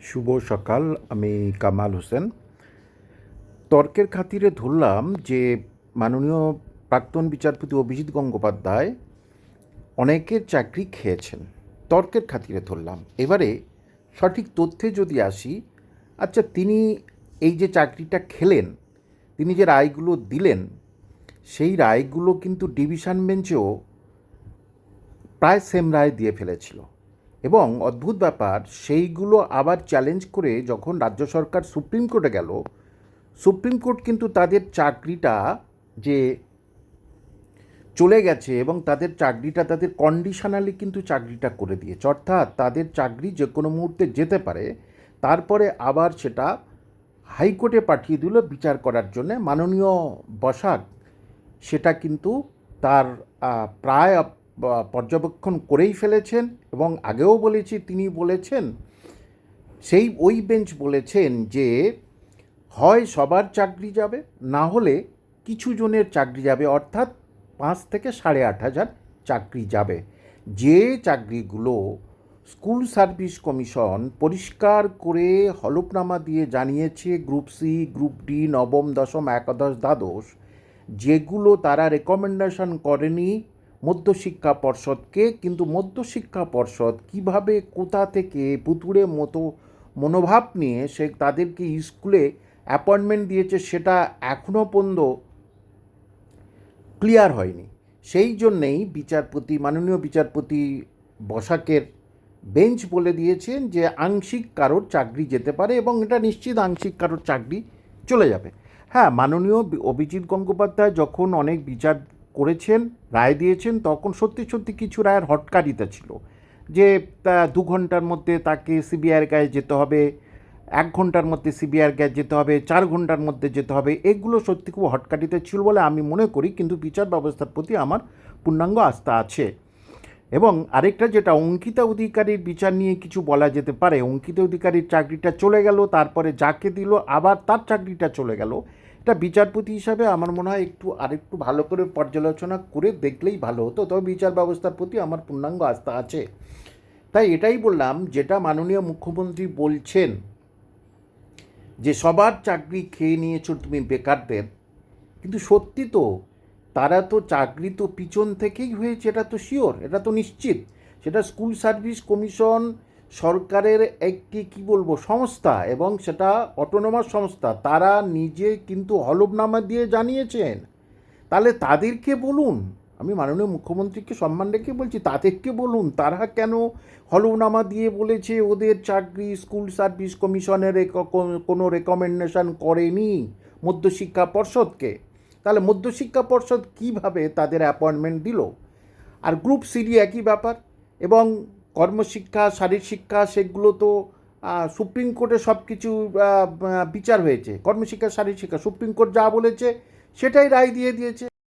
শুভ সকাল, আমি কামাল হোসেন। তর্কের খাতিরে ধরলাম যে মাননীয় প্রাক্তন বিচারপতি অভিজিৎ গঙ্গোপাধ্যায় অনেকের চাকরি খেয়েছেন। তর্কের খাতিরে ধরলাম। এবারে সঠিক তথ্যে যদি আসি আচ্ছা তিনি এই যে চাকরিটা খেলেন, তিনি যে রায়গুলো দিলেন, সেই রায়গুলো কিন্তু ডিভিশন বেঞ্চেও প্রায় সেম রায় দিয়ে ফেলেছিল। এবং অদ্ভুত ব্যাপার, সেইগুলো আবার চ্যালেঞ্জ করে যখন রাজ্য সরকার সুপ্রিম কোর্টে গেল, সুপ্রিম কোর্ট কিন্তু তাদের চাকরিটা যে চলে গেছে এবং তাদের চাকরিটা, তাদের কন্ডিশনালি কিন্তু চাকরিটা করে দিয়েছে। অর্থাৎ তাদের চাকরি যে কোনো মুহূর্তে যেতে পারে, তারপরে আবার সেটা হাইকোর্টে পাঠিয়ে দিল বিচার করার জন্যে। মাননীয় বসাক, সেটা কিন্তু তার প্রায় পর্যবেক্ষণ করেই ফেলেছেন এবং আগেও বলেছি, তিনি বলেছেন, সেই ওই বেঞ্চ বলেছেন যে, হয় সবার চাকরি যাবে, না হলে কিছু জনের চাকরি যাবে, অর্থাৎ পাঁচ থেকে সাড়ে আট হাজার চাকরি যাবে। যে চাকরিগুলো স্কুল সার্ভিস কমিশন পরিষ্কার করে হলফনামা দিয়ে জানিয়েছে, গ্রুপ সি, গ্রুপ ডি, নবম, দশম, একাদশ, দ্বাদশ, যেগুলো তারা রেকমেন্ডেশন করেনি মধ্যশিক্ষা পর্ষদকে, কিন্তু মধ্যশিক্ষা পর্ষদ কীভাবে কোথা থেকে পুতুড়ে মতো মনোভাব নিয়ে সে তাদেরকে স্কুলে অ্যাপয়েন্টমেন্ট দিয়েছে সেটা এখনও পর্যন্ত ক্লিয়ার হয়নি। সেই জন্যেই বিচারপতি, মাননীয় বিচারপতি বসাকের বেঞ্চ বলে দিয়েছেন যে আংশিক কারোর চাকরি যেতে পারে এবং এটা নিশ্চিত আংশিক কারোর চাকরি চলে যাবে। হ্যাঁ মাননীয় অভিজিৎ গঙ্গোপাধ্যায় যখন অনেক বিচার করেছেন, রায় দিয়েছেন, তখন সত্যি সত্যি কিছু রায়ের হটকারিতা ছিল যে দু ঘণ্টার মধ্যে তাকে সিবিআইয়ের গায়ে যেতে হবে, এক ঘণ্টার মধ্যে সিবিআইয়ের গায়ে যেতে হবে, চার ঘণ্টার মধ্যে যেতে হবে, এগুলো সত্যি খুব হটকারিতা ছিল বলে আমি মনে করি, কিন্তু বিচার ব্যবস্থার প্রতি আমার পূর্ণাঙ্গ আস্থা আছে। এবং আরেকটা যেটা, অঙ্কিতা অধিকারীর বিচার নিয়ে কিছু বলা যেতে পারে, অঙ্কিতা অধিকারীর চাকরিটা চলে গেল, তারপরে যাকে দিল, আবার তার চাকরিটা চলে গেল এটা বিচারপতি হিসাবে আমার মনে হয় একটু আরেকটু ভালো করে পর্যালোচনা করে দেখলেই ভালো হতো। তবে বিচার ব্যবস্থার প্রতি আমার পূর্ণাঙ্গ আস্থা আছে। তাই এটাই বললাম, যেটা মাননীয় মুখ্যমন্ত্রী বলছেন যে, সবার চাকরি খেয়ে নিয়েছো তুমি বেকারদের। কিন্তু সত্যি তো, তারা তো চাকরি তো পিছন থেকেই হয়েছে, এটা তো শিওর এটা তো নিশ্চিত। সেটা স্কুল সার্ভিস কমিশন সরকারের একটি, কি বলব, সংস্থা এবং সেটা অটোনোমাস সংস্থা, তারা নিজে কিন্তু হলফনামা দিয়ে জানিয়েছেন। তাহলে তাদেরকে বলুন, আমি মাননীয় মুখ্যমন্ত্রীকে সম্মান রেখে বলছি, তাদেরকে বলুন, তারা কেন হলফনামা দিয়ে বলেছে ওদের চাকরি স্কুল সার্ভিস কমিশনের কোনো রেকমেন্ডেশন করেনি মধ্যশিক্ষা পর্ষদকে। তাহলে মধ্যশিক্ষা পর্ষদ কীভাবে তাদের অ্যাপয়েন্টমেন্ট দিল? আর গ্রুপ সিডি একই ব্যাপার? এবং কর্মশিক্ষা শারীরশিক্ষা সেগুলো তো সুপ্রিম কোর্টে সব কিছু বিচার হয়েছে। কর্মশিক্ষা শারীরশিক্ষা সুপ্রিম কোর্ট যা বলেছে, সেটাই রায় দিয়ে দিয়েছে।